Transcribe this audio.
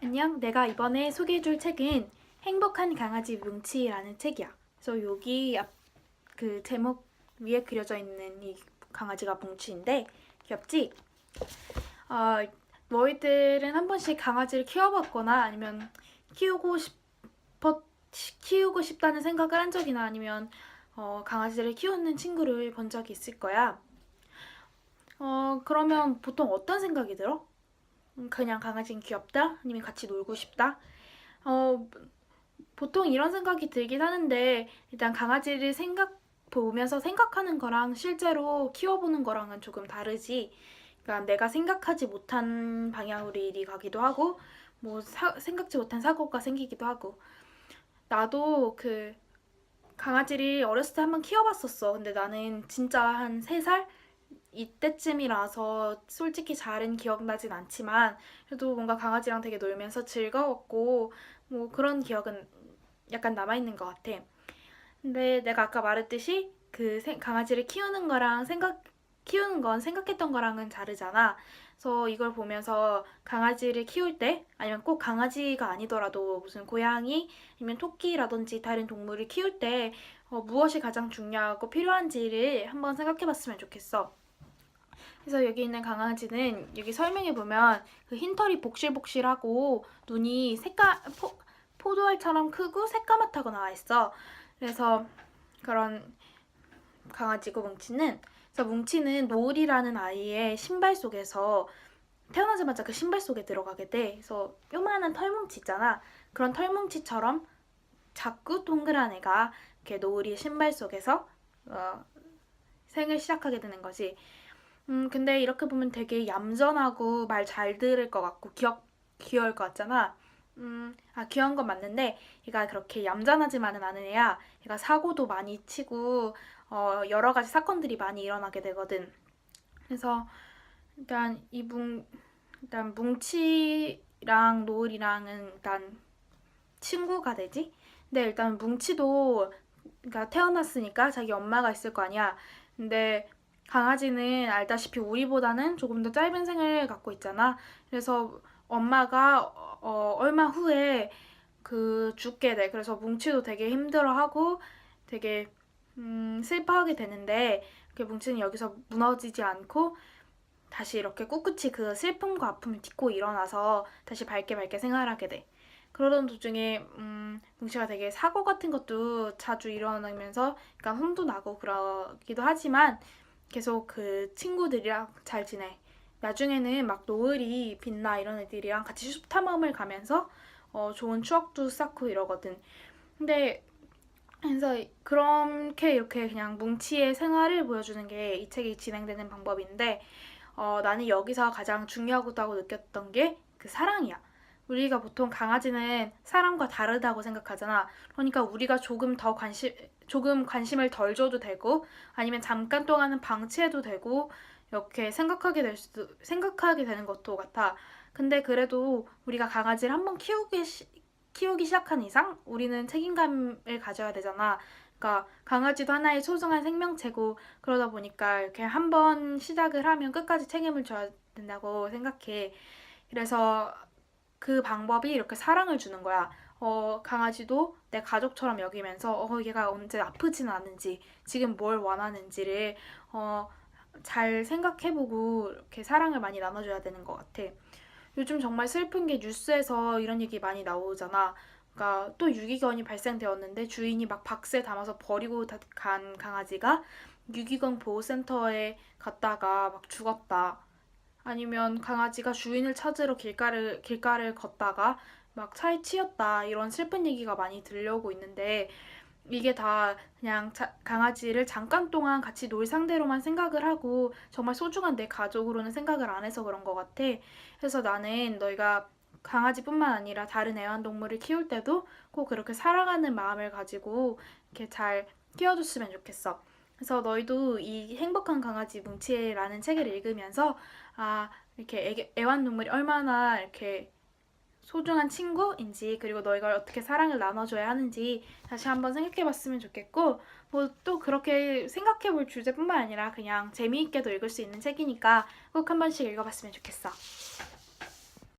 안녕. 내가 이번에 소개해줄 책은 행복한 강아지 뭉치라는 책이야. 그래서 여기 앞, 그 제목 위에 그려져 있는 이 강아지가 뭉치인데 귀엽지? 어, 너희들은 한 번씩 강아지를 키워봤거나 아니면 키우고 싶어 키우고 싶다는 생각을 한 적이나 아니면 어, 강아지를 키우는 친구를 본 적이 있을 거야. 어, 그러면 보통 어떤 생각이 들어? 음, 그냥 강아지는 귀엽다? 아니면 같이 놀고 싶다? 어, 보통 이런 생각이 들긴 하는데, 일단 강아지를 생각, 보면서 생각하는 거랑 실제로 키워보는 거랑은 조금 다르지. 그러니까 내가 생각하지 못한 방향으로 일이 가기도 하고, 뭐, 사- 생각지 못한 사고가 생기기도 하고. 나도 그 강아지를 어렸을 때 한번 키워봤었어. 근데 나는 진짜 한 3살? 이때쯤이라서 솔직히 잘은 기억나진 않지만 그래도 뭔가 강아지랑 되게 놀면서 즐거웠고 뭐 그런 기억은 약간 남아있는 것 같아. 근데 내가 아까 말했듯이 그 생- 강아지를 키우는 거랑 생각 키우는 건 생각했던 거랑은 다르잖아. 그래서 이걸 보면서 강아지를 키울 때 아니면 꼭 강아지가 아니더라도 무슨 고양이 아니면 토끼라든지 다른 동물을 키울 때 어, 무엇이 가장 중요하고 필요한지를 한번 생각해 봤으면 좋겠어. 그래서 여기 있는 강아지는 여기 설명해 보면 그 흰털이 복실복실하고 눈이 색깔 포, 포도알처럼 크고 새까맣다고 나와 있어. 그래서 그런 강아지고 뭉치는 그래서 뭉치는 노을이라는 아이의 신발 속에서 태어나자마자 그 신발 속에 들어가게 돼. 그래서 요만한 털뭉치 있잖아. 그런 털뭉치처럼 작고 동그란 애가 이렇게 노을이 신발 속에서 어, 생을 시작하게 되는 거지. 음, 근데 이렇게 보면 되게 얌전하고 말 잘 들을 것 같고 귀엽, 귀여울 것 같잖아. 음, 아, 귀여운 건 맞는데 얘가 그렇게 얌전하지만은 않은 애야. 얘가 사고도 많이 치고 어, 여러 가지 사건들이 많이 일어나게 되거든. 그래서 일단 이 뭉, 일단 뭉치랑 노을이랑은 일단 친구가 되지. 근데 일단 뭉치도 그러니까 태어났으니까 자기 엄마가 있을 거 아니야. 근데 강아지는 알다시피 우리보다는 조금 더 짧은 생을 갖고 있잖아. 그래서 엄마가 어, 얼마 후에 그 죽게 돼. 그래서 뭉치도 되게 힘들어하고 되게 음, 슬퍼하게 되는데 그 뭉치는 여기서 무너지지 않고 다시 이렇게 꿋꿋이 그 슬픔과 아픔을 딛고 일어나서 다시 밝게 밝게 생활하게 돼. 그러던 도중에 음, 뭉치가 되게 사고 같은 것도 자주 일어나면서 약간 혼도 나고 그러기도 하지만 계속 그 친구들이랑 잘 지내. 나중에는 막 노을이 빛나 이런 애들이랑 같이 숲 탐험을 가면서 어, 좋은 추억도 쌓고 이러거든. 근데 그래서 그렇게 이렇게 그냥 뭉치의 생활을 보여주는 게 이 책이 진행되는 방법인데 어, 나는 여기서 가장 중요하다고 느꼈던 게 그 사랑이야. 우리가 보통 강아지는 사람과 다르다고 생각하잖아. 그러니까 우리가 조금 더 관심, 조금 관심을 덜 줘도 되고, 아니면 잠깐 동안은 방치해도 되고, 이렇게 생각하게 될 수도, 생각하게 되는 것도 같아. 근데 그래도 우리가 강아지를 한번 키우기, 시, 키우기 시작한 이상, 우리는 책임감을 가져야 되잖아. 그러니까 강아지도 하나의 소중한 생명체고, 그러다 보니까 이렇게 한번 시작을 하면 끝까지 책임을 져야 된다고 생각해. 그래서 그 방법이 이렇게 사랑을 주는 거야. 어, 강아지도 내 가족처럼 여기면서, 어, 얘가 언제 아프진 않은지, 지금 뭘 원하는지를, 어, 잘 생각해보고, 이렇게 사랑을 많이 나눠줘야 되는 것 같아. 요즘 정말 슬픈 게 뉴스에서 이런 얘기 많이 나오잖아. 그러니까 또 유기견이 발생되었는데 주인이 막 박스에 담아서 버리고 다- 간 강아지가 유기견 보호센터에 갔다가 막 죽었다. 아니면 강아지가 주인을 찾으러 길가를, 길가를 걷다가 막 차에 치였다. 이런 슬픈 얘기가 많이 들려오고 있는데 이게 다 그냥 자- 강아지를 잠깐 동안 같이 놀 상대로만 생각을 하고 정말 소중한 내 가족으로는 생각을 안 해서 그런 것 같아. 그래서 나는 너희가 강아지뿐만 아니라 다른 애완동물을 키울 때도 꼭 그렇게 사랑하는 마음을 가지고 이렇게 잘 키워줬으면 좋겠어. 그래서 너희도 이 행복한 강아지 뭉치라는 책을 읽으면서 아, 이렇게 애, 애완동물이 얼마나 이렇게 소중한 친구인지 그리고 너희가 어떻게 사랑을 나눠줘야 하는지 다시 한번 생각해 봤으면 좋겠고 뭐 또 그렇게 생각해 볼 주제뿐만 아니라 그냥 재미있게도 읽을 수 있는 책이니까 꼭 한 번씩 읽어봤으면 좋겠어.